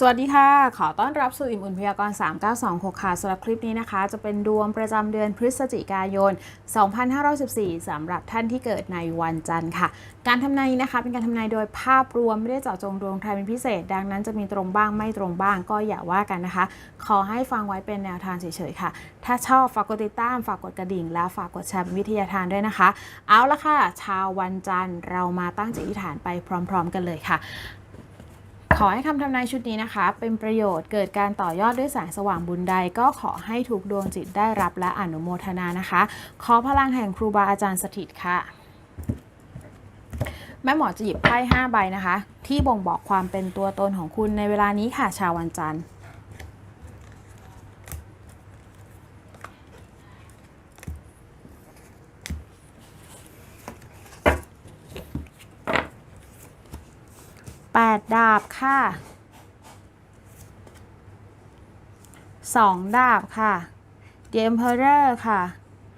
สวัสดีค่ะ ขอต้อนรับสู่อิ่มอุ่นพยากรณ์3926 ค่ะสำหรับคลิปนี้นะคะ จะเป็นดวงประจำเดือนพฤศจิกายน 2514สำหรับท่านที่เกิดในวันจันทร์ค่ะ การทำนายนะคะ เป็นการทำนายโดยภาพรวมไม่ได้เจาะจงดวงใครเป็นพิเศษ ดังนั้นจะมีตรงบ้างไม่ตรงบ้างก็อย่าว่ากันนะคะ ขอให้ฟังไว้เป็นแนวทางเฉยๆค่ะ ถ้าชอบฝากกดติดตามฝากกดกระดิ่ง และฝากกดแชร์วิทยาทานด้วยนะคะ เอาละค่ะ ชาววันจันทร์เรามาตั้งจิตอธิษฐานไปพร้อม ๆ กันเลยค่ะ ขอให้คำทำนายชุดนี้นะคะ เป็นประโยชน์เกิดการต่อยอดด้วยแสงสว่างบุญใด ก็ขอให้ถูกดวงจิตได้รับและอนุโมทนานะคะ ขอพลังแห่งครูบาอาจารย์สถิตค่ะแม่หมอจะหยิบไพ่5ใบนะคะ ที่บ่งบอกความเป็นตัวตนของคุณในเวลานี้ค่ะชาววันจันทร์ แปดดาบค่ะสองดาบค่ะ The Emperor ค่ะ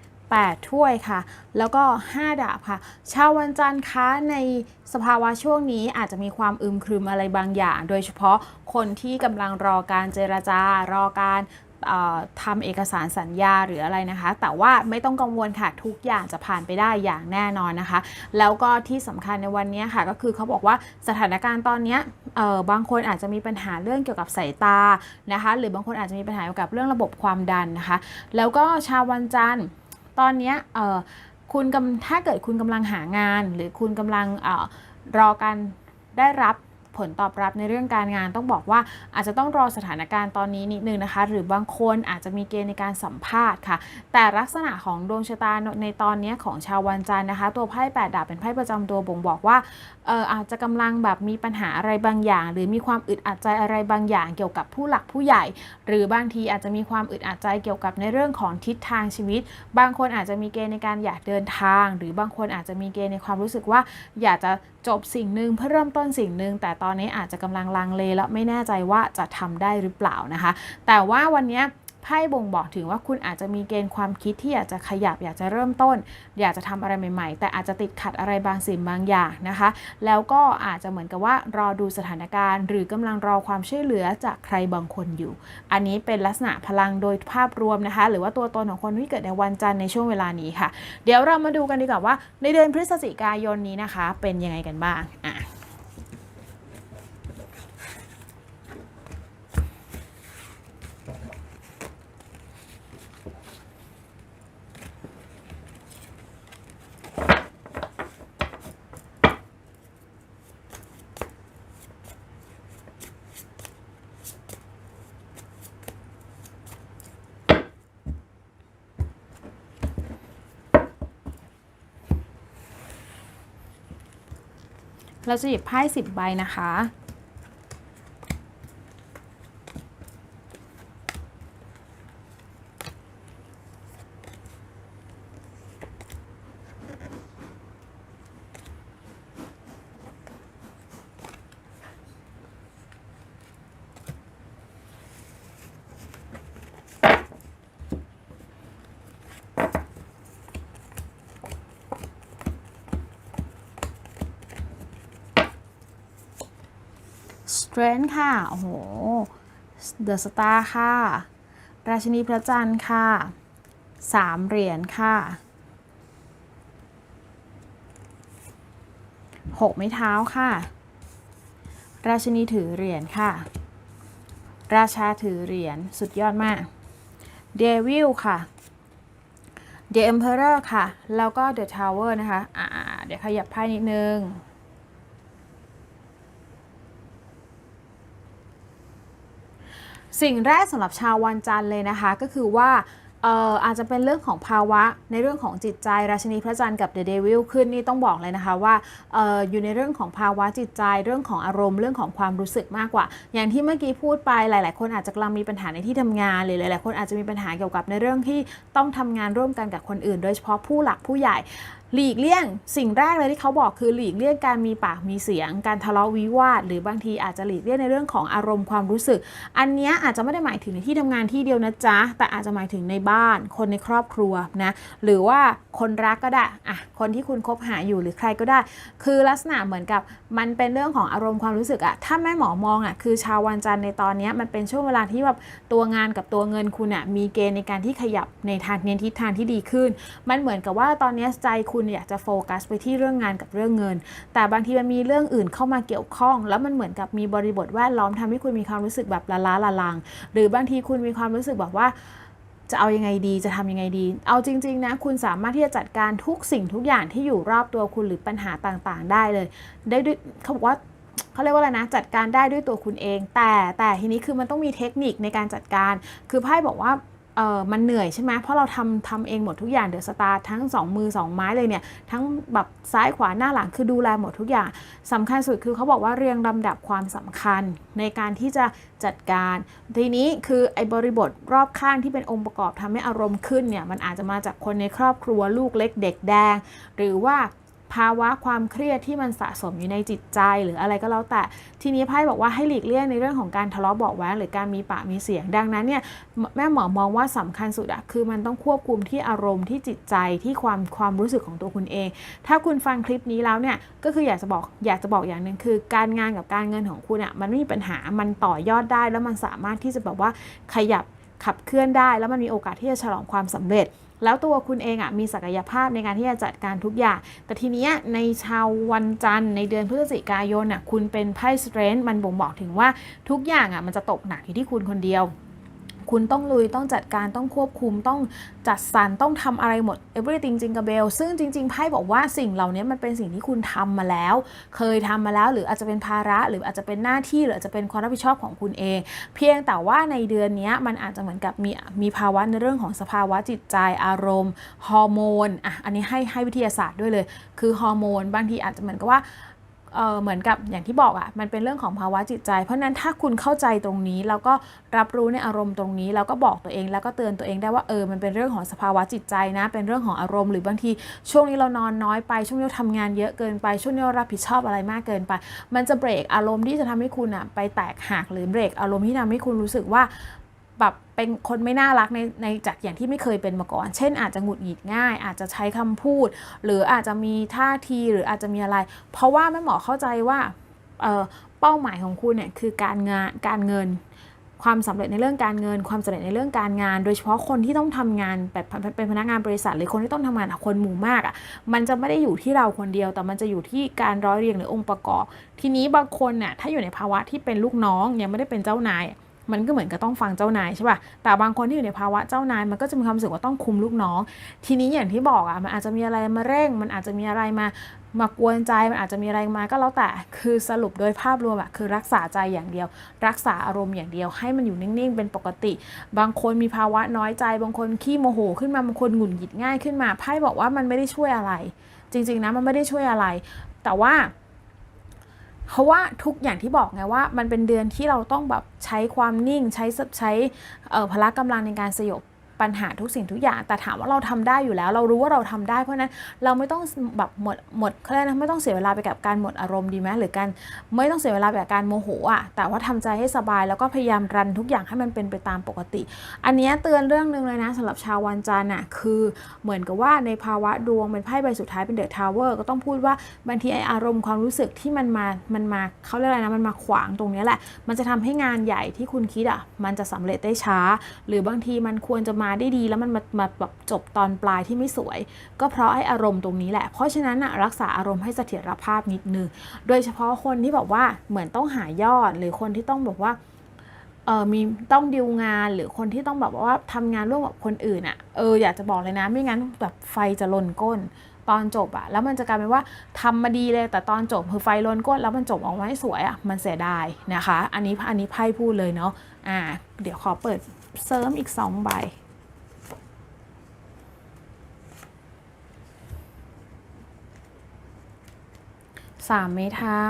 8ถ้วยค่ะ แล้วก็ 5 ดาบค่ะ ชาววันจันทร์คะในสภาวะช่วงนี้อาจจะมีความอึมครึมอะไรบางอย่าง โดยเฉพาะคนที่กำลังรอการเจรจารอการ ทำเอกสารสัญญาหรืออะไรนะคะ แต่ว่าไม่ต้องกังวลค่ะทุกอย่างจะผ่านไปได้อย่างแน่นอนนะคะ แล้วก็ที่สำคัญในวันนี้ค่ะก็คือเขาบอกว่าสถานการณ์ตอนนี้บางคนอาจจะมีปัญหาเรื่องเกี่ยวกับสายตานะคะ หรือบางคนอาจจะมีปัญหาเกี่ยวกับเรื่องระบบความดันนะคะ แล้วก็ชาววันจันทร์ตอนนี้คุณกำถ้าเกิดคุณกำลังหางาน หรือคุณกำลังออรอการได้รับ ผลตอบรับในเรื่องการงาน ต้องบอกว่าอาจจะต้องรอสถานการณ์ตอนนี้นิดนึงนะคะ หรือบางคนอาจจะมีเกณฑ์ในการสัมภาษณ์ค่ะ แต่ลักษณะของดวงชะตาในตอนนี้ของชาววันจันทร์นะคะ ตัวไพ่แปดดาบเป็นไพ่ประจำตัวบ่งบอกว่าเอออาจจะกำลังแบบมีปัญหาอะไรบางอย่าง หรือมีความอึดอัดใจอะไรบางอย่าง เกี่ยวกับผู้หลักผู้ใหญ่ หรือบางทีอาจจะมีความอึดอัดใจเกี่ยวกับในเรื่องของทิศทางชีวิต บางคนอาจจะมีเกณฑ์ในการอยากเดินทาง หรือบางคนอาจจะมีเกณฑ์ในความรู้สึกว่าอยากจะ จบสิ่งหนึ่งเพื่อเริ่มต้นสิ่งหนึ่งแต่ตอนนี้อาจจะกำลังลังเลและไม่แน่ใจว่าจะทำได้หรือเปล่านะคะ แต่ว่าวันนี้ ไพ่บ่งบอกถึงว่าคุณอาจจะมีเกณฑ์ความคิดที่อยากจะขยับอยากจะเริ่มต้น อยากจะทำอะไรใหม่ๆ แต่อาจจะติดขัดอะไรบางสิ่งบางอย่างนะคะ แล้วก็อาจจะเหมือนกับว่ารอดูสถานการณ์ หรือกำลังรอความช่วยเหลือจากใครบางคนอยู่ อันนี้เป็นลักษณะพลังโดยภาพรวมนะคะ หรือว่าตัวตนของคนที่เกิดในวันจันทร์ในช่วงเวลานี้ค่ะ เดี๋ยวเรามาดูกันดีกว่าว่า ในเดือนพฤศจิกายนนี้นะคะ เป็นยังไงกันบ้างอะ เราจะหยิบไพ่10ใบนะคะ Strength ค่ะ โอ้โห The Star ค่ะ ราชินีพระจันทร์ค่ะสามเหรียญค่ะหกไม้เท้าค่ะ ราชินีถือเหรียญค่ะ ราชาถือเหรียญสุดยอดมากเดวิลค่ะ The Emperor ค่ะ แล้วก็ The Tower นะคะ อ่า เดี๋ยวขยับไพ่นิดนึง สิ่งแรกสำหรับชาววันจันทร์เลยนะคะ ก็คือว่าอาจจะเป็นเรื่องของภาวะในเรื่องของจิตใจ ราชินีพระจันทร์กับเดอะเดวิลขึ้นนี่ต้องบอกเลยนะคะว่าออยู่ในเรื่องของภาวะจิตใจ เรื่องของอารมณ์เรื่องของความรู้สึกมากกว่า อย่างที่เมื่อกี้พูดไปหลาย ๆ คนอาจจะกำลังมีปัญหาในที่ทำงาน หรือหลาย ๆ คนอาจจะมีปัญหาเกี่ยวกับในเรื่องที่ต้องทำงานร่วมกันกับคนอื่น โดยเฉพาะผู้หลักผู้ใหญ่ หลีกเลี่ยงสิ่งแรกเลยที่เขาบอกคือหลีกเลี่ยงการมีปากมีเสียง การทะเลาะวิวาท หรือบางทีอาจจะหลีกเลี่ยงในเรื่องของอารมณ์ความรู้สึก อันนี้อาจจะไม่ได้หมายถึงในที่ทำงานที่เดียวนะจ๊ะ แต่อาจจะหมายถึงในบ้าน คนในครอบครัวนะหรือว่าคนรักก็ได้อะคนที่คุณคบหาอยู่หรือใครก็ได้ คือลักษณะเหมือนกับมันเป็นเรื่องของอารมณ์ความรู้สึกอะถ้าแม่หมอมองอะคือชาววันจันทร์ในตอนนี้มันเป็นช่วงเวลาที่แบบตัวงานกับตัวเงินคุณอะมีเกณฑ์ในการที่ขยับในทางเน้นทิศทางที่ดีขึ้น มันเหมือนกับว่าตอนนี้ใจคุณณอยากจะโฟกัสไปที่เรื่องงานกับเรื่องเงิน แต่บางทีมันมีเรื่องอื่นเข้ามาเกี่ยวข้อง แล้วมันเหมือนกับมีบริบทแวดล้อมทำให้คุณมีความรู้สึกแบบละล้าละลัง หรือบางทีคุณมีความรู้สึกแบบว่าจะเอายังไงดี จะทำยังไงดี เอาจริง ๆ นะ คุณสามารถที่จะจัดการทุกสิ่งทุกอย่างที่อยู่รอบตัวคุณหรือปัญหาต่างๆ ได้เลย ได้ด้วยเขาบอกว่าเขาเรียกว่าอะไรนะ จัดการได้ด้วยตัวคุณเอง แต่แต่ทีนี้คือมันต้องมีเทคนิคในการจัดการ คือไพ่บอกว่า เออมันเหนื่อยใช่ไหมเพราะเราทำทำเองหมดทุกอย่างเดอะสตาร์ทั้ง 2 มือ 2 ไม้เลยเนี่ย ทั้งแบบซ้ายขวาหน้าหลังคือดูแลหมดทุกอย่างสำคัญสุดคือเขาบอกว่าเรียงลำดับความสำคัญในการที่จะจัดการ ทีนี้คือไอ้บริบทรอบข้างที่เป็นองค์ประกอบทำให้อารมณ์ขึ้นเนี่ยมันอาจจะมาจากคนในครอบครัวลูกเล็กเด็กแดง หรือว่า ภาวะความเครียดที่มันสะสมอยู่ในจิตใจหรืออะไรก็แล้วแต่ ทีนี้ไพ่บอกว่าให้หลีกเลี่ยงในเรื่องของการทะเลาะเบาะแว้งหรือการมีปากมีเสียง ดังนั้นเนี่ยแม่หมอมองว่าสำคัญสุดอะคือมันต้องควบคุมที่อารมณ์ที่จิตใจที่ความความรู้สึกของตัวคุณเอง ถ้าคุณฟังคลิปนี้แล้วเนี่ยก็คืออยากจะบอกอยากจะบอกอย่างหนึ่งคือ การงานกับการเงินของคุณอะมันไม่มีปัญหามันต่อยอดได้ แล้วมันสามารถที่จะแบบว่าขยับขับเคลื่อนได้ แล้วมันมีโอกาสที่จะฉลองความสำเร็จ แล้วตัวคุณเองอะมีศักยภาพในการที่จะจัดการทุกอย่าง แต่ทีเนี้ยในชาววันจันทร์ในเดือนพฤศจิกายนอะคุณเป็นไพ่สเตรนท์มันบ่งบอกถึงว่าทุกอย่างอะมันจะตกหนักอยู่ที่คุณคนเดียว คุณต้องลุยต้องจัดการต้องควบคุมต้องจัดสรรต้องทำอะไรหมด everything จริงกับเบลซึ่งจริงๆไพ่บอกว่าสิ่งเหล่านี้มันเป็นสิ่งที่คุณทำมาแล้ว เคยทำมาแล้ว หรืออาจจะเป็นภาระ หรืออาจจะเป็นหน้าที่ หรืออาจจะเป็นความรับผิดชอบของคุณเอง เพียงแต่ว่าในเดือนนี้มันอาจจะเหมือนกับมีมีภาวะในเรื่องของสภาวะจิตใจอารมณ์ฮอร์โมนอะอันนี้ให้ให้วิทยาศาสตร์ด้วยเลย คือฮอร์โมนบางทีอาจจะเหมือนกับว่า เเหมือนกับอย่างที่บอกอะ่ะมันเป็นเรื่องของภาวะจิตใจ เพราะนั้นถ้าคุณเข้าใจตรงนี้แล้วก็รับรู้ในอารมณ์ตรงนี้ แล้วก็บอกตัวเองแล้วก็เตือนตัวเองได้ว่าเออมันเป็นเรื่องของสภาวะจิตใจนะ เป็นเรื่องของอารมณ์หรือบางทีช่วงนี้เรานอนน้อยไปช่วงนี้เราทำงานเยอะเกินไปช่วงนี้เรารับผิดชอบอะไรมากเกินไป มันจะเบรกอารมณ์ที่จะทำให้คุณอะ่ะไปแตกหักหรือเบรกอารมณ์ที่ทำให้คุณรู้สึกว่า แบบเป็นคนไม่น่ารักในในจากอย่างที่ไม่เคยเป็นมาก่อน เช่น อาจจะหงุดหงิดง่าย อาจจะใช้คำพูด หรืออาจจะมีท่าทีหรืออาจจะมีอะไร เพราะว่าแม่หมอเข้าใจว่าเเป้าหมายของคุณเนี่ยคือการงานการเงิน ความสำเร็จในเรื่องการเงิน ความสำเร็จในเรื่องการงาน โดยเฉพาะคนที่ต้องทำงานแบบเป็นพนักงานบริษัท หรือคนที่ต้องทำงานกับคนหมู่มากอะ่ะมันจะไม่ได้อยู่ที่เราคนเดียว แต่มันจะอยู่ที่การร้อยเรียงหรือองค์ประกอบ ทีนี้บางคนเนี่ยถ้าอยู่ในภาวะที่เป็นลูกน้องยังไม่ได้เป็นเจ้านาย มันก็เหมือนกับต้องฟังเจ้านายใช่ป่ะ แต่บางคนที่อยู่ในภาวะเจ้านายมันก็จะมีความรู้สึกว่าต้องคุมลูกน้อง ทีนี้อย่างที่บอกอะมันอาจจะมีอะไรมาเร่ง มันอาจจะมีอะไรมามากวนใจ มันอาจจะมีอะไรมาก็แล้วแต่ คือสรุปโดยภาพรวมอะคือรักษาใจอย่างเดียว รักษาอารมณ์อย่างเดียว ให้มันอยู่นิ่งๆ เป็นปกติ บางคนมีภาวะน้อยใจ บางคนขี้โมโห ขึ้นมา บางคนหงุดหงิดง่ายขึ้นมา ไพ่บอกว่ามันไม่ได้ช่วยอะไร จริง ๆนะมันไม่ได้ช่วยอะไร แต่ว่า เพราะว่าทุกอย่างที่บอกไงว่า มันเป็นเดือนที่เราต้องแบบใช้ความนิ่งใช้ใช้พละกำลังในการสยบ ปัญหาทุกสิ่งทุกอย่าง แต่ถามว่าเราทำได้อยู่แล้ว เรารู้ว่าเราทำได้ เพราะนั้นเราไม่ต้องแบบหมดหมดเขาเรียกนะไม่ต้องเสียเวลาไปกับการหมดอารมณ์ดีไหมหรือการไม่ต้องเสียเวลาไปกับการโมโหอะแต่ว่าทำใจให้สบายแล้วก็พยายามรันทุกอย่างให้มันเป็นไปตามปกติ อันนี้เตือนเรื่องหนึ่งเลยนะสำหรับชาววันจันทร์อะคือเหมือนกับว่าในภาวะดวงเป็นไพ่ใบสุดท้ายเป็นเดอะทาวเวอร์ก็ต้องพูดว่าบางทีไออารมณ์ความรู้สึกที่มันมามันมาเขาเรียกอะไรนะมันมาขวางตรงนี้แหละ มันจะทำให้งานใหญ่ที่คุณคิดอะมันจะสำเร็จได้ช้า หรือบางทีมันควรจะมาได้ดี แล้วมันมามาแบบจบตอนปลายที่ไม่สวย ก็เพราะไอ้อารมณ์ตรงนี้แหละ เพราะฉะนั้นนะรักษาอารมณ์ให้เสถียรภาพนิดนึง โดยเฉพาะคนที่แบบว่าเหมือนต้องหายอด หรือคนที่ต้องแบบว่าเออมีต้องดิวงานหรือคนที่ต้องแบบว่าทำงานร่วมกับคนอื่นอะ่ะเอออยากจะบอกเลยนะไม่งั้นแบบไฟจะลนก้นตอนจบอะแล้วมันจะกลายเป็นว่าทำมาดีเลยแต่ตอนจบคือไฟลนก้นแล้วมันจบออกมาไม่สวยอะมันเสียดายนะคะ อันนี้อันนี้ไพ่พูดเลยเนาะอ่า เดี๋ยวขอเปิดเสริมอีกสองใบ สามไม้เท้า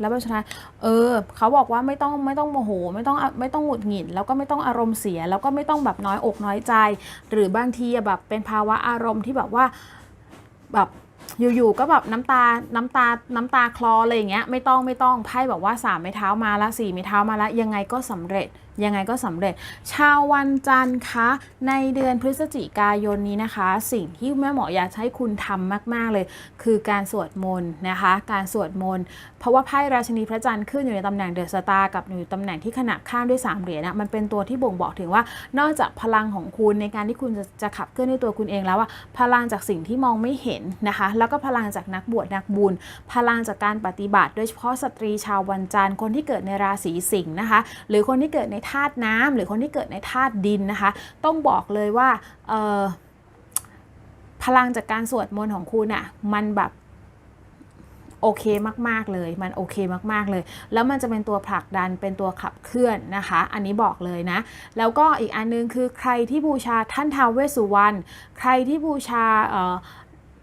แล้วใบสุดท้ายเออ เขาบอกว่าไม่ต้องไม่ต้องโมโห ไม่ต้องไม่ต้องหงุดหงิด แล้วก็ไม่ต้องอารมณ์เสีย แล้วก็ไม่ต้องแบบน้อยอกน้อยใจ หรือบางทีแบบเป็นภาวะอารมณ์ที่แบบว่าแบบอยู่ๆก็แบบน้ำตา น้ำตา น้ำตาคลออะไรอย่างเงี้ย ไม่ต้องไม่ต้อง ไพ่บอกว่า3ไม้เท้ามาละ4ไม้เท้ามาละยังไงก็สำเร็จ ยังไงก็สำเร็จ ชาววันจันทร์คะ ในเดือนพฤศจิกายนนี้นะคะ สิ่งที่แม่หมออยากให้คุณทำมาก ๆ เลย คือการสวดมนต์นะคะ การสวดมนต์ เพราะว่าไพ่ราชินีพระจันทร์ขึ้นอยู่ในตำแหน่งเดอะสตาร์กับอยู่ตำแหน่งที่ขนาบข้างด้วยสามเหรียญนะมันเป็นตัวที่บ่งบอกถึงว่า นอกจากพลังของคุณในการที่คุณจะจะขับเคลื่อนด้วยตัวคุณเองแล้วว่าพลังจากสิ่งที่มองไม่เห็นนะคะ แล้วก็พลังจากนักบวชนักบุญ พลังจากการปฏิบัติ โดยเฉพาะสตรีชาววันจันทร์คนที่เกิดในราศีสิงห์นะคะ หรือคนที่เกิดในธาตุน้ำหรือคนที่เกิดในธาตุดินนะคะ ต้องบอกเลยว่าพลังจากการสวดมนต์ของคุณอะ่ะมันแบบโอเคมากๆเลย มันโอเคมากๆเลย แล้วมันจะเป็นตัวผลักดัน เป็นตัวขับเคลื่อนนะคะ อันนี้บอกเลยนะ แล้วก็อีกอันนึงคือใครที่บูชาท่านท้าวเวสสุวรรณ ใครที่บูชา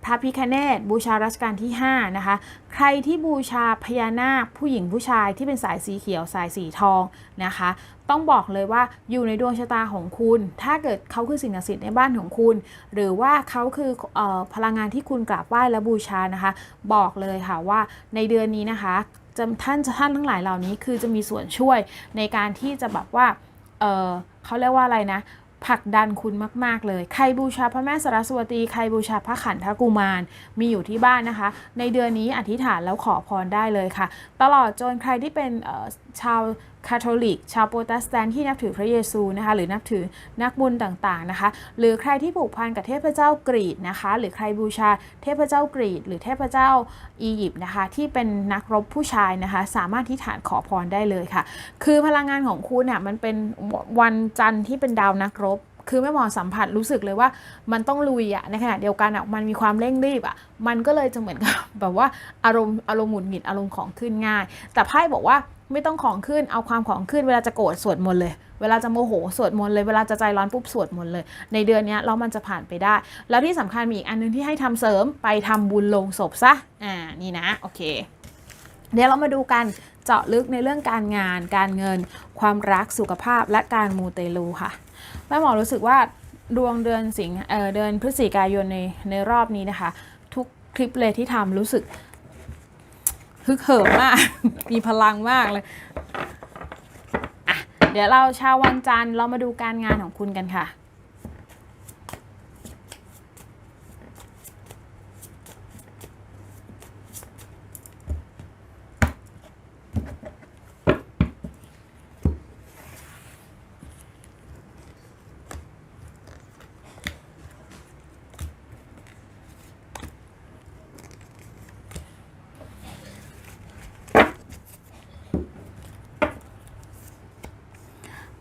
พระพิคเนตบูชารัชกาลที่ 5 นะคะ ใครที่บูชาพญานาคผู้หญิงผู้ชายที่เป็นสายสีเขียวสายสีทองนะคะ ต้องบอกเลยว่าอยู่ในดวงชะตาของคุณ ถ้าเกิดเขาคือสิ่งศักดิ์สิทธิ์ในบ้านของคุณ หรือว่าเขาคือออพลังงานที่คุณกราบไหว้และบูชานะคะ บอกเลยค่ะว่าในเดือนนี้นะคะจะท่านท่านทั้งหลายเหล่านี้คือจะมีส่วนช่วยในการที่จะแบบว่าเเขาเรียกว่าอะไรนะผลักดันคุณมาก ๆ เลย ใครบูชาพระแม่สรัสวตี ใครบูชาพระขันธกุมาร มีอยู่ที่บ้านนะคะ ในเดือนนี้อธิษฐานแล้วขอพรได้เลยค่ะ ตลอดจนใครที่เป็น ชาวคาทอลิก ชาวโปรเตสแตนต์ที่นับถือพระเยซูนะคะ หรือนับถือนักบุญต่างๆนะคะ หรือใครที่ผูกพันกับเทพเจ้ากรีกนะคะ หรือใครบูชาเทพเจ้ากรีก หรือเทพเจ้าอียิปต์นะคะ ที่เป็นนักรบผู้ชายนะคะ สามารถที่ฐานขอพรได้เลยค่ะ คือพลังงานของคุณเนี่ยมันเป็นวันจันทร์ที่เป็นดาวนักรบคือแม่หมอสัมผัสรู้สึกเลยว่ามันต้องลุยอะในขณะเดียวกันอะมันมีความเร่งรีบอะมันก็เลยจะเหมือนกับแบบว่าอารมณ์อารมณ์หงุดหงิดอารมณ์ของขึ้นง่าย แต่ไพ่บอกว่า ไม่ต้องของขึ้นเอาความของขึ้นเวลาจะโกรธสวดมนต์เลย เวลาจะโมโหสวดมนต์เลยเวลาจะใจร้อนปุ๊บสวดมนต์เลย ในเดือนนี้แล้วมันจะผ่านไปได้ แล้วที่สำคัญมีอีกอันนึงที่ให้ทำเสริมไปทำบุญลงศพซะอ่านี่นะโอเค เดี๋ยวเรามาดูกันเจาะลึกในเรื่องการงาน การเงิน ความรักสุขภาพและการมูเตลูค่ะแม่หมอรู้สึกว่าดวงเดือนสิงเเดือนพฤศจิกายนในในรอบนี้นะคะ ทุกคลิปเลยที่ทำรู้สึก ฮึกเหิมมาก มีพลังมากเลยอะเดี๋ยวเราชาววันจันทร์เรามาดูการงานของคุณกันค่ะ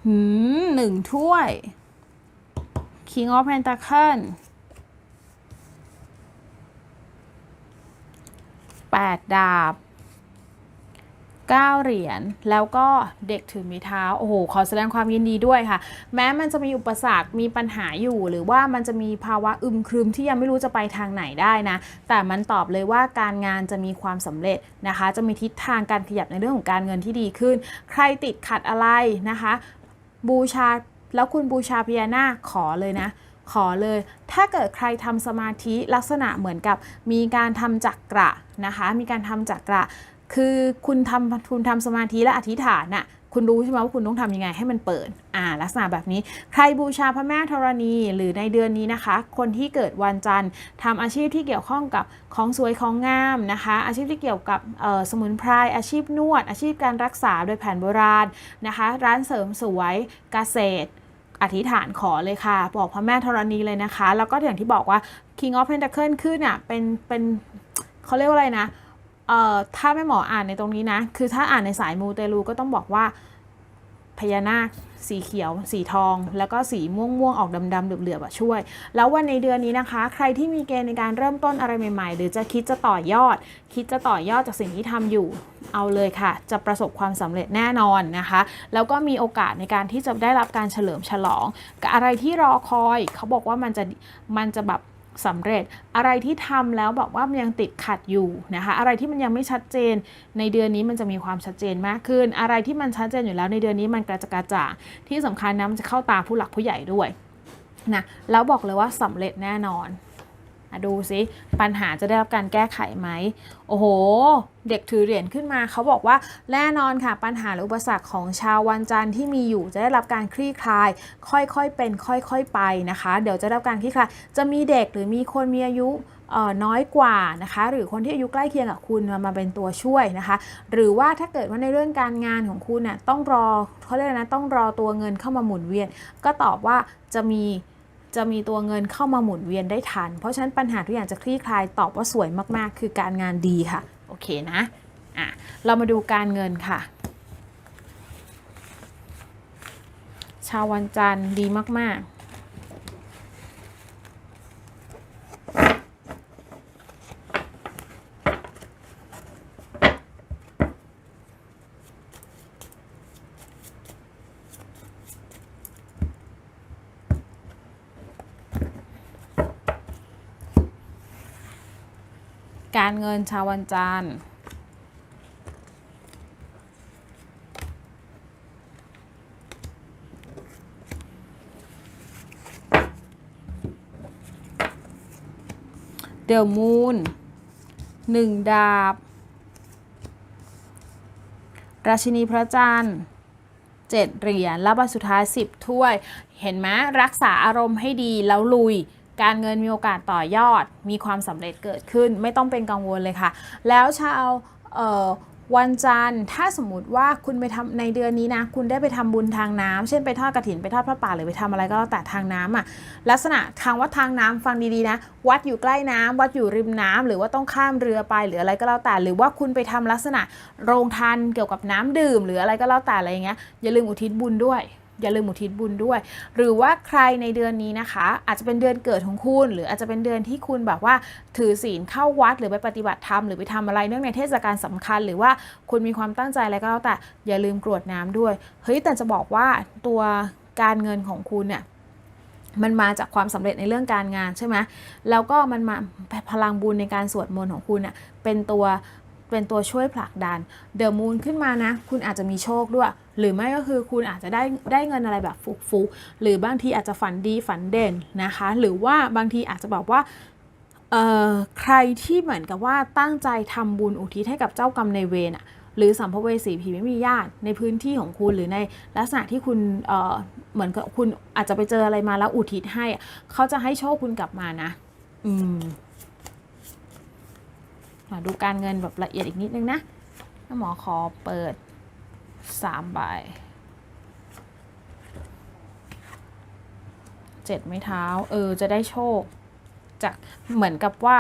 หืมหนึ่งถ้วย King of Pentacle แปดดาบเก้าเหรียญแล้วก็เด็กถือม้เท้า โอ้โห ขอแสดงความยินดีด้วยค่ะ แม้มันจะมีอุปสรรคมีปัญหาอยู่ หรือว่ามันจะมีภาวะอึมครึมที่ยังไม่รู้จะไปทางไหนได้นะ แต่มันตอบเลยว่าการงานจะมีความสำเร็จนะคะ จะมีทิศทางการขยับในเรื่องของการเงินที่ดีขึ้น ใครติดขัดอะไรนะคะ บูชาแล้วคุณบูชาพญานาคขอเลยนะ ขอเลย ถ้าเกิดใครทำสมาธิลักษณะเหมือนกับมีการทำจักระนะคะ มีการทำจักระ คือคุณทำคุณทำสมาธิและอธิษฐานน่ะ คุณรู้ใช่ไหมว่าคุณต้องทำยังไงให้มันเปิด อ่า ลักษณะแบบนี้ ใครบูชาพระแม่ธรณี หรือในเดือนนี้นะคะ คนที่เกิดวันจันทร์ทำอาชีพที่เกี่ยวข้องกับของสวยของงามนะคะ อาชีพที่เกี่ยวกับสมุนไพร อาชีพนวด อาชีพการรักษาโดยแผนโบราณนะคะ ร้านเสริมสวยเกษตร อธิษฐานขอเลยค่ะ บอกพระแม่ธรณีเลยนะคะ แล้วก็อย่างที่บอกว่า King of Pentacle ขึ้นอะ เป็น เป็นเขาเรียกว่าอะไรนะ เอ่อถ้าแม่หมออ่านในตรงนี้นะ คือถ้าอ่านในสายมูเตลูก็ต้องบอกว่าพญานาคสีเขียว สีทอง แล้วก็สีม่วงม่วงๆออกดำๆเหลือบๆช่วย แล้ววันในเดือนนี้นะคะ ใครที่มีเกณฑ์ในการเริ่มต้นอะไรใหม่ๆ หรือจะคิดจะต่อยอด คิดจะต่อยอดจากสิ่งที่ทำอยู่เอาเลยค่ะ จะประสบความสำเร็จแน่นอนนะคะ แล้วก็มีโอกาสในการที่จะได้รับการเฉลิมฉลองกับอะไรที่รอคอย เขาบอกว่ามันจะมันจะแบบ สำเร็จ อะไรที่ทำแล้วบอกว่ามันยังติดขัดอยู่นะคะ อะไรที่มันยังไม่ชัดเจน ในเดือนนี้มันจะมีความชัดเจนมากขึ้น อะไรที่มันชัดเจนอยู่แล้วในเดือนนี้มันกระจกระจ่างที่สำคัญนะมันจะเข้าตาผู้หลักผู้ใหญ่ด้วยนะแล้วบอกเลยว่าสำเร็จแน่นอน ดูสิปัญหาจะได้รับการแก้ไขไหม โอ้โห เด็กถือเหรียญขึ้นมาเขาบอกว่าแน่นอนค่ะ ปัญหาหรืออุปสรรคของชาววันจันทร์ที่มีอยู่จะได้รับการคลี่คลาย ค่อยๆเป็น ค่อยๆไปนะคะ เดี๋ยวจะได้รับการคลี่คลายจะมีเด็กหรือมีคนมีอายุน้อยกว่านะคะหรือคนที่อายุใกล้เคียงกับคุณมามาเป็นตัวช่วยนะคะ หรือว่าถ้าเกิดว่าในเรื่องการงานของคุณน่ะต้องรอเขาเรียกอะไรนะต้องรอตัวเงินเข้ามาหมุนเวียน ก็ตอบว่าจะมี จะมีตัวเงินเข้ามาหมุนเวียนได้ทัน เพราะฉะนั้นปัญหาทุกอย่างจะคลี่คลายตอบว่าสวยมากๆ คือการงานดีค่ะ โอเคนะอะเรามาดูการเงินค่ะ ชาววันจันทร์ดีมากๆ งินชาววันจันทร์เดอะมูนหนึ่งดาบ ราชินีพระจันทร์เจ็ดเหรียญแล้วใบสุดท้ายสิบถ้วย เห็นไหมรักษาอารมณ์ให้ดีแล้วลุย การเงินมีโอกาสต่อยอด มีความสำเร็จเกิดขึ้น ไม่ต้องเป็นกังวลเลยค่ะ แล้วชาววันจันทร์ถ้าสมมติว่าคุณไปทำในเดือนนี้นะ คุณได้ไปทำบุญทางน้ำเช่นไปทอดกระถินไปทอดพระป่าหรือไปทำอะไรก็แล้วแต่ทางน้ำอะลักษณะทางว่าทางน้ำฟังดีๆนะ วัดอยู่ใกล้น้ำวัดอยู่ริมน้ำหรือว่าต้องข้ามเรือไปหรืออะไรก็แล้วแต่ หรือว่าคุณไปทำลักษณะโรงทานเกี่ยวกับน้ำดื่ม หรืออะไรก็แล้วแต่อะไรอย่างเงี้ยอย่าลืมอุทิศบุญด้วย อย่าลืมอุทิศบุญด้วย หรือว่าใครในเดือนนี้นะคะ อาจจะเป็นเดือนเกิดของคุณ หรืออาจจะเป็นเดือนที่คุณแบบว่า ถือศีลเข้าวัดหรือไปปฏิบัติธรรมหรือไปทำอะไรเนื่องในเทศกาลสำคัญ หรือว่าคุณมีความตั้งใจอะไรก็แล้วแต่อย่าลืมกรวดน้ำด้วยเฮ้ยแต่จะบอกว่าตัวการเงินของคุณเนี่ยมันมาจากความสำเร็จในเรื่องการงานใช่ไหมแล้วก็มันมาพลังบุญในการสวดมนต์ของคุณเน่ะเป็นตัวเป็นตัวช่วยผลักดัน เดอะมูนขึ้นมานะ คุณอาจจะมีโชคด้วย หรือไม่ก็คือคุณอาจจะได้ได้เงินอะไรแบบฟุกๆหรือบางทีอาจจะฝันดีฝันเด่นนะคะ หรือว่าบางทีอาจจะบอกว่าเอ่อใครที่เหมือนกับว่าตั้งใจทำบุญอุทิศให้กับเจ้ากรรมในเวรอะหรือสัมภเวสีผีไม่มีญาติในพื้นที่ของคุณหรือในลักษณะที่คุณเอ่อเหมือนกับคุณอาจจะไปเจออะไรมาแล้วอุทิศให้เขาจะให้โชคคุณกลับมานะ อืมดูการเงินแบบละเอียดอีกนิดนึงนะหมอขอเปิด สามใบเจ็ดไม้เท้า เออ จะได้โชค จากเหมือนกับว่า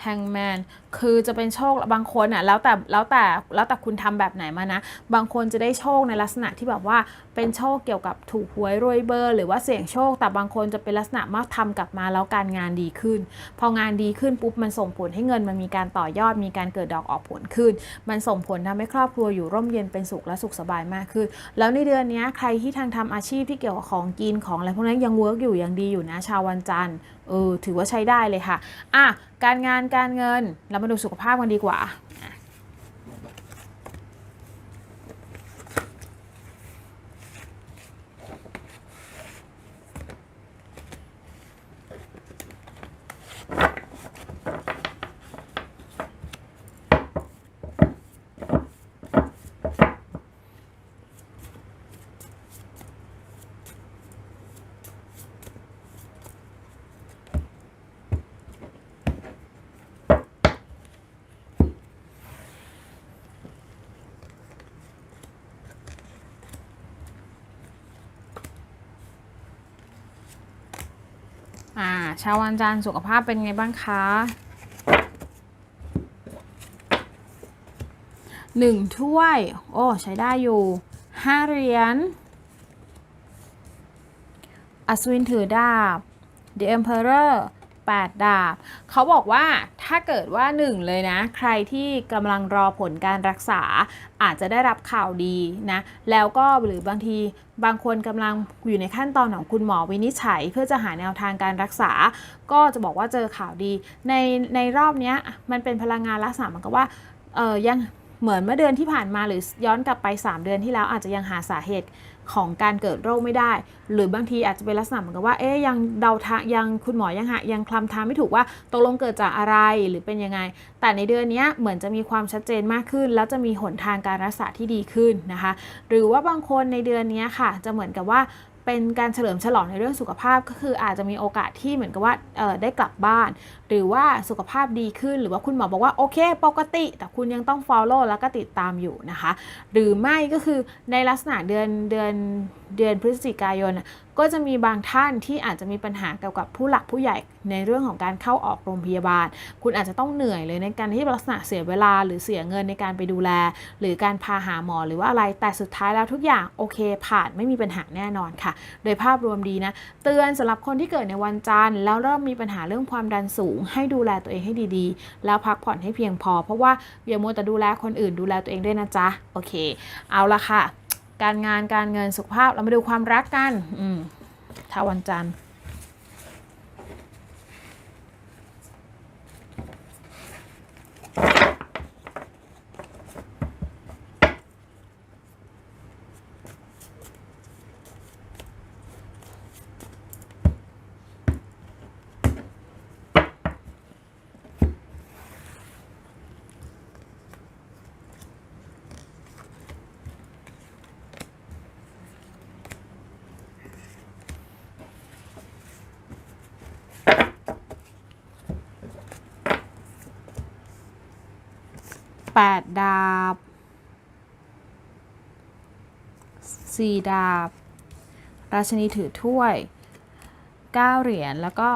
แฮงแมน คือจะเป็นโชคบางคนอะแล้วแต่แล้วแต่แล้วแต่คุณทำแบบไหนมานะ บางคนจะได้โชคในลักษณะที่แบบว่าเป็นโชคเกี่ยวกับถูกหวยรวยเบอร์ หรือว่าเสี่ยงโชค แต่บางคนจะเป็นลักษณะมาทำกลับมาแล้วการงานดีขึ้น พองานดีขึ้นปุ๊บมันส่งผลให้เงินมันมีการต่อยอดมีการเกิดดอกออกผลขึ้น มันส่งผลทำให้ครอบครัวอยู่ร่มเย็นเป็นสุขและสุขสบายมากขึ้น แล้วในเดือนนี้ใครที่ทางทำอาชีพที่เกี่ยวกับของกินของอะไรพวกนั้นยังเวิร์กอยู่ยังดีอยู่นะชาววันจันทร์เออถือว่าใช้ได้เลยค่ะอะการงานการเงินเรามาดูสุขภาพกันดีกว่า ชาววันจันทร์สุขภาพเป็นไงบ้างคะหนึ่งถ้วย โอ้ ใช้ได้อยู่ห้าเหรียญ อัศวินถือดาบ The Emperor 8 ดาบ เขาบอกว่าถ้าเกิดว่าหนึ่งเลยนะ ใครที่กำลังรอผลการรักษาอาจจะได้รับข่าวดีนะ แล้วก็หรือบางทีบางคนกำลังอยู่ในขั้นตอนของคุณหมอวินิจฉัย เพื่อจะหาแนวทางการรักษา ก็จะบอกว่าเจอข่าวดี ในในรอบนี้มันเป็นพลังงานลักษณะเหมือนกับว่าเออยัง เหมือนเมื่อเดือนที่ผ่านมาหรือย้อนกลับไป 3 เดือนที่แล้วอาจจะยังหาสาเหตุของการเกิดโรคไม่ได้ หรือบางทีอาจจะเป็นลักษณะเหมือนกับว่าเอ๊ยยังเดาทางยังคุณหมอยังหายังคลำทางไม่ถูกว่าตกลงเกิดจากอะไรหรือเป็นยังไง แต่ในเดือนนี้เหมือนจะมีความชัดเจนมากขึ้น แล้วจะมีหนทางการรักษาที่ดีขึ้นนะคะ หรือว่าบางคนในเดือนนี้ค่ะ จะเหมือนกับว่าเป็นการเฉลิมฉลองในเรื่องสุขภาพก็คืออาจจะมีโอกาสที่เหมือนกับว่าได้กลับบ้านหรือว่าสุขภาพดีขึ้น หรือว่าคุณหมอบอกว่าโอเคปกติ แต่คุณยังต้อง follow แล้วก็ติดตามอยู่นะคะ หรือไม่ก็คือในลักษณะเดือนเดือนเดือนพฤศจิกายน ก็จะมีบางท่านที่อาจจะมีปัญหาเกี่ยวกับผู้หลักผู้ใหญ่ในเรื่องของการเข้าออกโรงพยาบาล คุณอาจจะต้องเหนื่อยเลยในการที่ลักษณะเสียเวลา หรือเสียเงินในการไปดูแล หรือการพาหาหมอหรือว่าอะไรแต่สุดท้ายแล้วทุกอย่างโอเค ผ่านไม่มีปัญหาแน่นอนค่ะ โดยภาพรวมดีนะ เตือนสำหรับคนที่เกิดในวันจันทร์แล้วเริ่มมีปัญหาเรื่องความดันสูงให้ดูแลตัวเองให้ดีๆ แล้วพักผ่อนให้เพียงพอ เพราะว่าอย่ามัวแต่ดูแลคนอื่นดูแลตัวเองด้วยนะจ๊ะ โอเค เอาละค่ะ การงานการเงินสุขภาพเรามาดูความรักกัน อืมถ้าวันจันทร์ แปดดาบสี่ดาบ ราชนีถือถ้วยเก้าเหรียญแล้วก็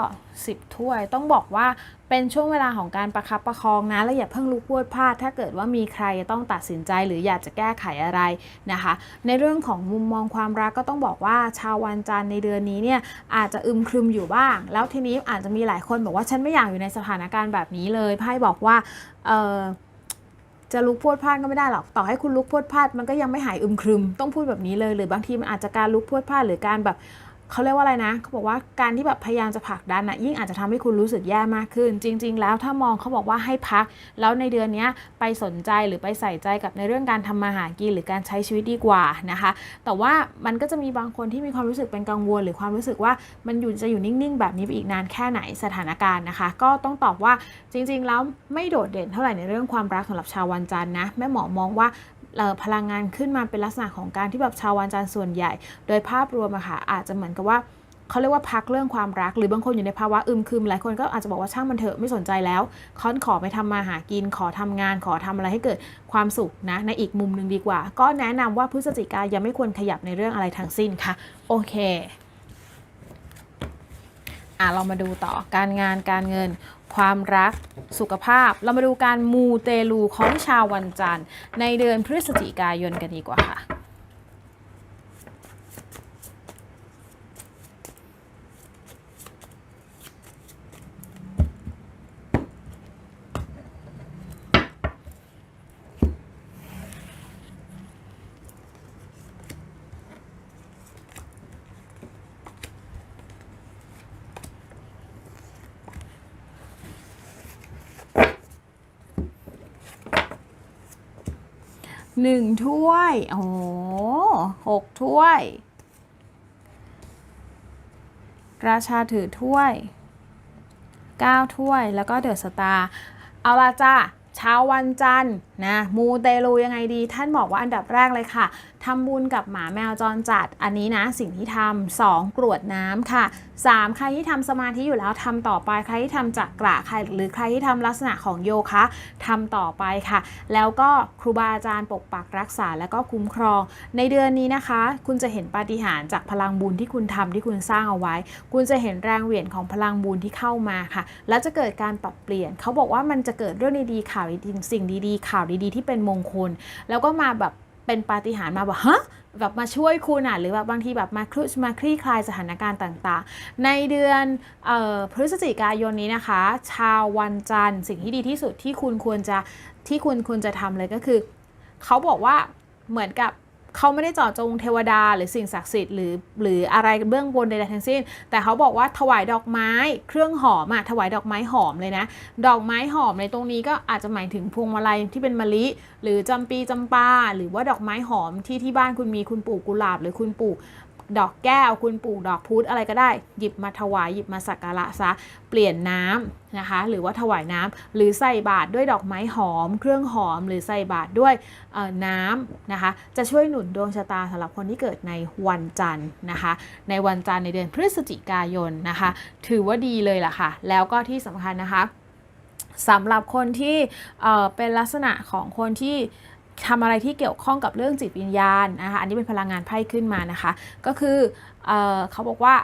สิบถ้วย ต้องบอกว่าเป็นช่วงเวลาของการประคับประคองนะ และอย่าเพิ่งลุกพวดพลาด ถ้าเกิดว่ามีใครจะต้องตัดสินใจหรืออยากจะแก้ไขอะไรนะคะ ในเรื่องของมุมมองความรักก็ต้องบอกว่าชาววันจันทร์ในเดือนนี้เนี่ยอาจจะอึมครึมอยู่บ้าง แล้วทีนี้อาจจะมีหลายคนบอกว่าฉันไม่อยากอยู่ในสถานการณ์แบบนี้เลยไพ่บอกว่าเออ จะลุกพวดพลาดก็ไม่ได้หรอก ต่อให้คุณลุกพวดพลาดมันก็ยังไม่หายอึมครึม ต้องพูดแบบนี้เลย หรือบางทีมันอาจจะการลุกพวดพลาดหรือการแบบ เขาเรียกว่าอะไรนะเขาบอกว่าการที่แบบพยายามจะผลักดันนะยิ่งอาจจะทำให้คุณรู้สึกแย่มากขึ้น จริง ๆ แล้วถ้ามองเขาบอกว่าให้พัก แล้วในเดือนนี้ไปสนใจหรือไปใส่ใจกับในเรื่องการทำมาหากินหรือการใช้ชีวิตดีกว่านะคะ แต่ว่ามันก็จะมีบางคนที่มีความรู้สึกเป็นกังวล หรือความรู้สึกว่ามันอยู่จะอยู่นิ่งๆ แบบนี้ไปอีกนานแค่ไหนสถานการณ์นะคะ ก็ต้องตอบว่าจริง ๆ แล้วไม่โดดเด่นเท่าไหร่ในเรื่องความรักสำหรับชาววันจันทร์นะแม่หมอมองว่า พลังงานขึ้นมาเป็นลักษณะของการที่แบบชาววันจันทร์ส่วนใหญ่ โดยภาพรวมอะค่ะอาจจะเหมือนกับว่าเขาเรียกว่าพักเรื่องความรัก หรือบางคนอยู่ในภาวะอึมครึมหลายคนก็อาจจะบอกว่าช่างมันเถอะไม่สนใจแล้วคอนขอไปทำมาหากินขอทำงานขอทำอะไรให้เกิดความสุขนะในอีกมุมหนึ่งดีกว่า ก็แนะนำว่าพฤศจิกายังไม่ควรขยับในเรื่องอะไรทั้งสิ้นค่ะ โอเคอะเรามาดูต่อการงานการเงิน ความรัก สุขภาพ เรามาดูการมูเตลูของชาววันจันทร์ ในเดือนพฤศจิกายนกันดีกว่าค่ะ หนึ่งถ้วย โอ้โหหกถ้วย ราชาถือถ้วยเก้าถ้วย แล้วก็เดอะสตาร์ เอาละจ้าเช้าวันจันทร์นะมูเตลูยังไงดี ท่านบอกว่าอันดับแรกเลยค่ะทำบุญกับหมาแมวจรจัดอันนี้นะสิ่งที่ทำสองกรวดน้ำค่ะ 3 ใครที่ทำสมาธิอยู่แล้วทำต่อไปใครที่ทำจักระใครหรือใครที่ทำลักษณะของโยคะทำต่อไปค่ะ แล้วก็ครูบาอาจารย์ปกปักรักษาแล้วก็คุ้มครอง ในเดือนนี้นะคะ คุณจะเห็นปาฏิหาริย์จากพลังบุญที่คุณทำที่คุณสร้างเอาไว้ คุณจะเห็นแรงเหวี่ยงของพลังบุญที่เข้ามาค่ะ แล้วจะเกิดการปรับเปลี่ยน เขาบอกว่ามันจะเกิดเรื่องดีๆข่าวดีๆสิ่งดีๆ ข่าวดีๆ ที่เป็นมงคล แล้วก็มาแบบ เป็นปาฏิหาริย์มาแบบฮะแบบมาช่วยคุณอะหรือแบบบางทีแบบมาคลุมาคลี่คลายสถานการณ์ต่างๆ ในเดือนออพฤศจิกายนนี้นะคะ ชาววันจันทร์สิ่งที่ดีที่สุดที่คุณควรจะที่คุณควรจะทำเลยก็คือ เขาบอกว่าเหมือนกับ เขาไม่ได้เจาะจงเทวดาหรือสิ่งศักดิ์สิทธิ์หรือหรืออะไรเบื้องบนใดๆทั้งสิ้น แต่เขาบอกว่าถวายดอกไม้เครื่องหอมอะถวายดอกไม้หอมเลยนะ ดอกไม้หอมในตรงนี้ก็อาจจะหมายถึงพวงมาลัยที่เป็นมะลิ หรือจำปีจำปาหรือว่าดอกไม้หอมที่ที่บ้านคุณมีคุณปลูกกุหลาบ หรือคุณปลูก ดอกแก้ว คุณปลูกดอกพุธอะไรก็ได้ หยิบมาถวายหยิบมาสักการะซะ เปลี่ยนน้ำนะคะ หรือว่าถวายน้ำหรือใส่บาตรด้วยดอกไม้หอม เครื่องหอม หรือใส่บาตรด้วยน้ำนะคะ จะช่วยหนุนดวงชะตาสำหรับคนที่เกิดในวันจันทร์นะคะ ในวันจันทร์ในเดือนพฤศจิกายนนะคะ ถือว่าดีเลยล่ะค่ะ แล้วก็ที่สำคัญนะคะสำหรับคนที่เเป็นลักษณะของคนที่ ทำอะไรที่เกี่ยวข้องกับเรื่องจิตวิญญาณนะคะอันนี้เป็นพลังงานไพ่ขึ้นมานะคะ ก็คือเออเขาบอกว่า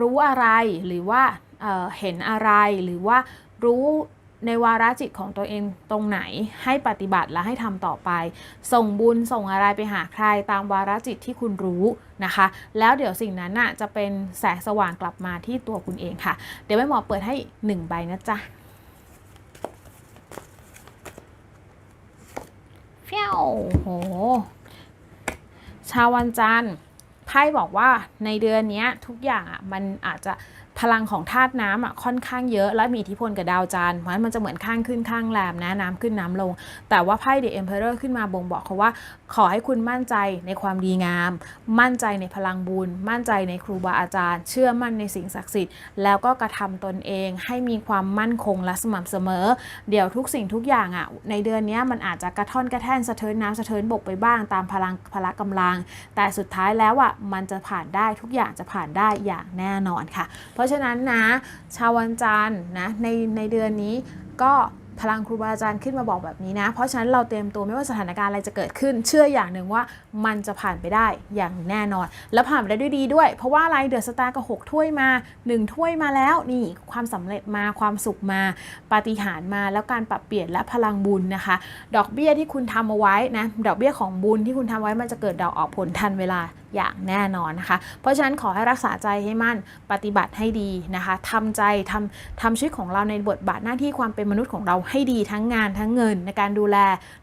รู้อะไรหรือว่าเเห็นอะไรหรือว่ารู้ในวาระจิตของตัวเองตรงไหนให้ปฏิบัติและให้ทำต่อไป ส่งบุญส่งอะไรไปหาใครตามวาระจิตที่คุณรู้นะคะ แล้วเดี๋ยวสิ่งนั้นน่ะจะเป็นแสงสว่างกลับมาที่ตัวคุณเองค่ะ เดี๋ยวแม่หมอเปิดให้หนึ่งใบนะจ๊ะเฟี้ย วโหชาววันจันทร์ไพ่บอกว่าในเดือนนี้ทุกอย่างอะมันอาจจะ พลังของธาตุน้ำอะค่อนข้างเยอะและมีอิทธิพลกับดาวจันทร์เพราะฉะนั้นมันจะเหมือนข้างขึ้นข้างแรมนะน้ำขึ้นน้ำลง แต่ว่าไพ่เดอะเอ็มเพอเรอร์ขึ้นมาบ่งบอกเขาว่า ขอให้คุณมั่นใจในความดีงาม มั่นใจในพลังบุญ มั่นใจในครูบาอาจารย์ เชื่อมั่นในสิ่งศักดิ์สิทธิ์แล้วก็กระทำตนเองให้มีความมั่นคงและสม่ำเสมอ เดี๋ยวทุกสิ่งทุกอย่างอะในเดือนนี้มันอาจจะกระท่อนกระแท่นสะเทินน้ำสะเทินบกไปบ้างตามพลังพละกำลัง แต่สุดท้ายแล้วอะมันจะผ่านได้ทุกอย่างจะผ่านได้อย่างแน่นอนค่ะ เพราะฉะนั้นนะชาววันจันทร์นะในในเดือนนี้ก็พลังครูบาอาจารย์ขึ้นมาบอกแบบนี้นะ เพราะฉะนั้นเราเตรียมตัวไม่ว่าสถานการณ์อะไรจะเกิดขึ้น เชื่ออย่างหนึ่งว่ามันจะผ่านไปได้อย่างแน่นอน แล้วผ่านไปได้ด้วยดีด้วย เพราะว่าอะไรเดือดสตาร์ก็หกถ้วยมาหนึ่งถ้วยมาแล้วนี่ความสำเร็จมาความสุขมาปาฏิหาริย์มาแล้วการปรับเปลี่ยนและพลังบุญนะคะ ดอกเบี้ยที่คุณทำเอาไว้นะดอกเบี้ยของบุญที่คุณทำไว้มันจะเกิดดอกออกผลทันเวลา อย่างแน่นอนนะคะ เพราะฉะนั้นขอให้รักษาใจให้มั่นปฏิบัติให้ดีนะคะทำใจทำทำชีวิตของเราในบทบาทหน้าที่ความเป็นมนุษย์ของเราให้ดีทั้งงานทั้งเงินในการดูแล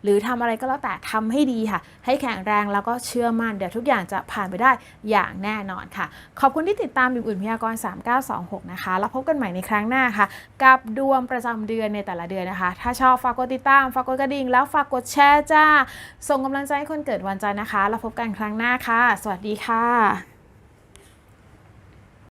หรือทำอะไรก็แล้วแต่ทำให้ดีค่ะ ให้แข็งแรงแล้วก็เชื่อมั่นเดี๋ยวทุกอย่างจะผ่านไปได้อย่างแน่นอนค่ะ ขอบคุณที่ติดตามบิมอุ่นพยากรณ์3926 นะคะ แล้วพบกันใหม่ในครั้งหน้าค่ะ กับดวงประจำเดือนในแต่ละเดือนนะคะ ถ้าชอบฝากกดติดตามฝากกดกระดิ่งแล้วฝากกดแชร์จ้า ส่งกำลังใจให้คนเกิดวันจันทร์นะคะ แล้วพบกันครั้งหน้าค่ะสวัสดีค่ะ